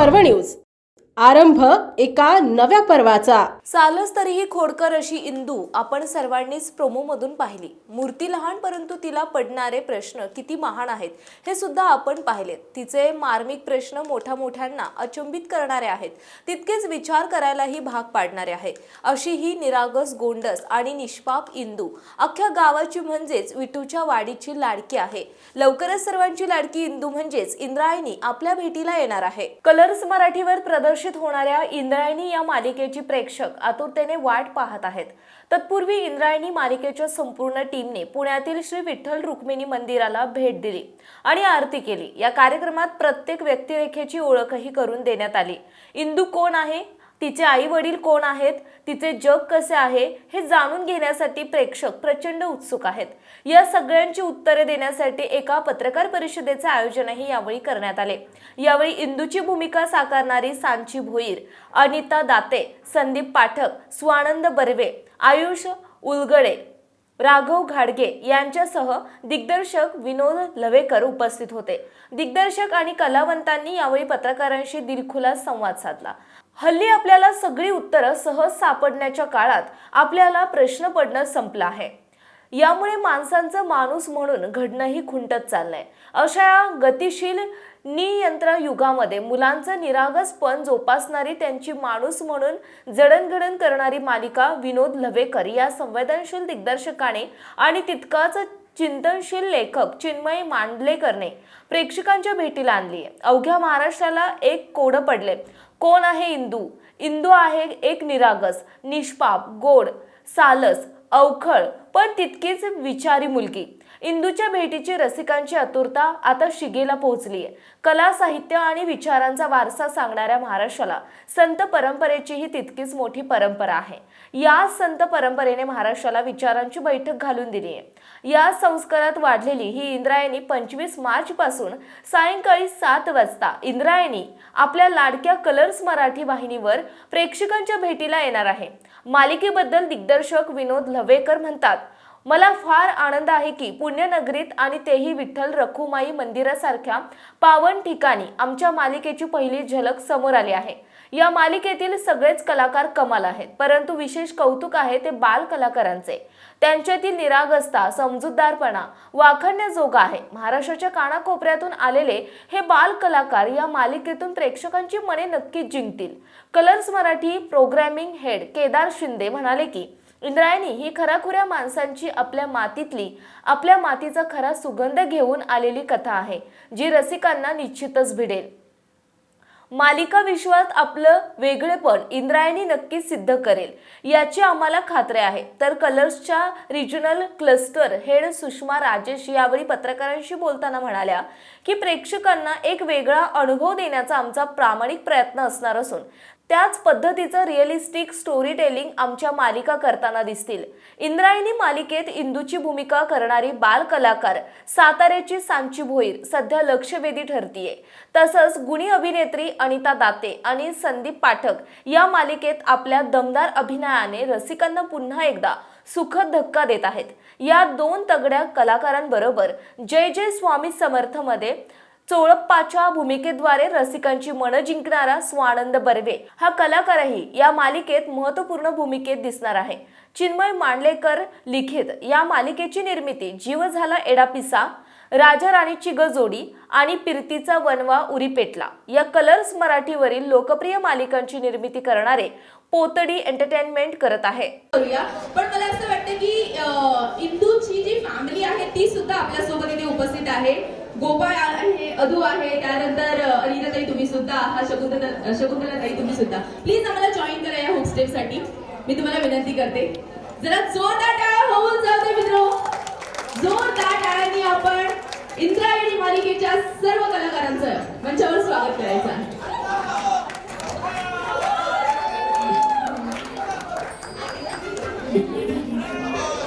पर्व न्यूज. आरंभ एका नव्या पर्वाचा. चालच तरीही खोडकर अशी इंदू आपण सर्वांनीच प्रोमोमधून पाहिली. मूर्ती लहान परंतु तिला पडणारे प्रश्न किती महान आहेत हे सुद्धा आपण पाहिलेत. तिचे मार्मिक प्रश्न मोठ्या मोठ्यांना अचंबित करणारे आहेत. तितकेच विचार करायलाही भाग पाडणारे आहेत अशी ही निरागस गोंडस आणि निष्पाप इंदू अख्ख्या गावाची म्हणजेच विठूच्या वाडीची लाडकी आहे. लवकरच सर्वांची लाडकी इंदू म्हणजेच इंद्रायणी आपल्या भेटीला येणार आहे. कलर्स मराठीवर प्रदर्शित होणाऱ्या इंद्रायणी या मालिकेची प्रेक्षक आतुरतेने वाट पाहत आहेत. तत्पूर्वी इंद्रायणी मालिकेच्या संपूर्ण टीमने पुण्यातील श्री विठ्ठल रुक्मिणी मंदिराला भेट दिली आणि आरती केली. या कार्यक्रमात प्रत्येक व्यक्तिरेखेची ओळखही करून देण्यात आली. इंदू कोण आहे? तिचे आई वडील कोण आहेत? तिचे जग कसे आहे? हे जाणून घेण्यासाठी प्रेक्षक प्रचंड उत्सुक आहेत. या सगळ्यांची उत्तरे देण्यासाठी एका पत्रकार परिषदेचे आयोजनही यावेळी करण्यात आले. यावेळी इंदूची भूमिका साकारणारी सांची भोईर अनिता दाते संदीप पाठक स्वानंद बर्वे आयुष उलगडे राघव घाडगे यांच्यासह दिग्दर्शक विनोद लवेकर उपस्थित होते. दिग्दर्शक आणि कलावंतांनी यावेळी पत्रकारांशी दिलखुलास संवाद साधला. हल्ली आपल्याला सगळी उत्तरं सहज सापडण्याच्या काळात आपल्याला प्रश्न पडणं संपलं आहे. यामुळे माणसांचं माणूस म्हणून घडणंही खुंटत चाललंय. अशा या गतिशील नियंत्र युगामध्ये मुलांचं निरागसपण जोपासणारी त्यांची माणूस म्हणून जडणघडण करणारी मालिका विनोद लवेकर या संवेदनशील दिग्दर्शकाने आणि तितकाच चिंतनशील लेखक चिन्मय मांडलेकरने प्रेक्षकांच्या भेटीला आणली आहे अवघ्या महाराष्ट्राला एक कोडं पडले. कोण आहे इंदू? इंदू आहे एक निरागस निष्पाप गोड सालस अवखळ पण तितकीच विचारी मुलगी. इंदूच्या भेटीची रसिकांची आतुरता आता शिगेला पोहोचली आहे कला साहित्य आणि विचारांचा वारसा सांगणाऱ्या महाराष्ट्राला संत परंपरेचीही तितकीच मोठी परंपरा आहे. या संत परंपरेने महाराष्ट्राला विचारांची बैठक घालून दिली आहे या संस्कारात वाढलेली ही इंद्रायणी पंचवीस मार्च पासून सायंकाळी सात वाजता. इंद्रायणी आपल्या लाडक्या कलर्स मराठी वाहिनीवर प्रेक्षकांच्या भेटीला येणार आहे. मालिकेबद्दल दिग्दर्शक विनोद लवेकर म्हणतात मला फार आनंद आहे की पुण्यनगरीत आणि तेही विठ्ठल रखुमाई मंदिरासारख्या पावन ठिकाणी आमच्या मालिकेची पहिली झलक समोर आली आहे. या मालिकेतील सगळेच कलाकार कमाल आहेत परंतु विशेष कौतुक आहे ते बाल कलाकारांचे. त्यांच्यातील निरागसता समजूतदारपणा वाखण्याजोगा आहे. महाराष्ट्राच्या कानाकोपऱ्यातून आलेले हे बाल कलाकार या मालिकेतून प्रेक्षकांची मने नक्कीच जिंकतील. Colors Marathi programming head Kedar Shinde म्हणाले की इंद्रायणी ही खराखुऱ्या माणसांची आपल्या मातीतली आपल्या मातीचा खरा सुगंध घेऊन आलेली कथा आहे जी रसिकांना निश्चितच भिडेल. मालिका विश्वात आपलं वेगळेपण इंद्रायणी नक्कीच सिद्ध करेल. याची आम्हाला खात्री आहे. तर कलर्सच्या regional cluster head Sushma Rajesh यावेळी पत्रकारांशी बोलताना म्हणाल्या की प्रेक्षकांना एक वेगळा अनुभव देण्याचा आमचा प्रामाणिक प्रयत्न असणार असून त्याच पद्धतीचं रिअलिस्टिक स्टोरी टेलिंग आमच्या मालिका करताना दिसतील. इंद्रायणी मालिकेत इंदूची भूमिका करणारी बाल कलाकार साताऱ्याची सांची भोईर सध्या लक्षवेधी ठरतीये. तसंच गुणी अभिनेत्री अनिता दाते आणि संदीप पाठक या मालिकेत आपल्या दमदार अभिनयाने रसिकांना पुन्हा एकदा सुखद धक्का देत आहेत. या दोन तगड्या कलाकारांबरोबर जय जय स्वामी समर्थमध्ये चोळप्पाच्या भूमिकेद्वारे रसिकांची मनं जिंकणारा स्वानंद बर्वे. हा कलाकारही या मालिकेत महत्त्वपूर्ण भूमिकेत दिसणार आहे. चिन्मय मांडलेकर लिखित या मालिकेची निर्मिती जीव झाला एडापिसा राजा राणीची गजोडी आणि पिरतीचा वनवा उरी पेटला. या कलर्स मराठीवरील लोकप्रिय मालिकांची निर्मिती करणारे पोतडी एंटरटेनमेंट करत आहे. पण मला असं वाटतं की इंदूची जी फॅमिली आहे ती सुद्धा आपल्यासोबत इथे उपस्थित आहे. गोपाळ आहे अधू आहे त्यानंतर अनिता अनिताताई तुम्ही सुद्धा आहात शकुंतला शकुंतलाताई तुम्ही सुद्धा. प्लीज आम्हाला जॉईन करा या होमसाठी मी तुम्हाला विनंती करते. जरा जोरदार टाळ्या होऊन जाऊ दे मित्र. जोरदार टाळ्यांनी आपण इंद्रायणी मालिकेच्या सर्व कलाकारांचं मंचावर स्वागत करायचं आहे.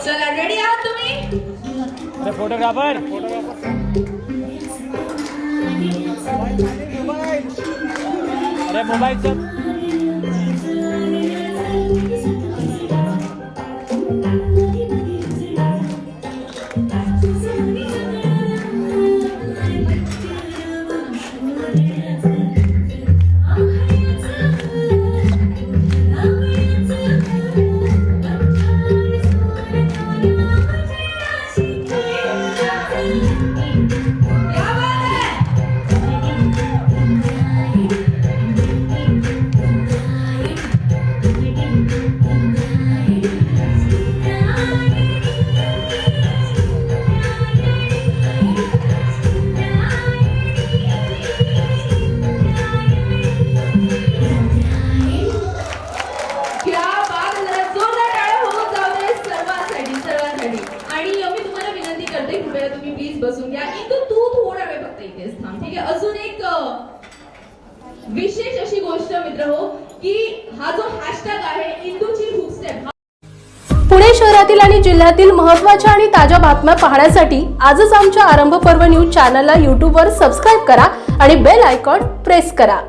चला रेडी आहात तुम्ही? Photographer Một. कृपया तुम्ही प्लीज बसून घ्या. इथं तू थोडा वेळ फक्त इथेच थांब ठीक आहे? अजून एक विशेष अशी गोष्ट मित्र हो की हा जो हॅशटॅग आहे इंदूची हुकस्टेप पुणे शहरातील आणि जिल्ह्यातील महत्त्वाच्या आणि ताज्या बातम्या पाहण्यासाठी आजच आमच्या आरंभ पर्व न्यूज चॅनलला यूट्यूबवर सबस्क्राईब करा आणि बेल आयकॉन प्रेस करा.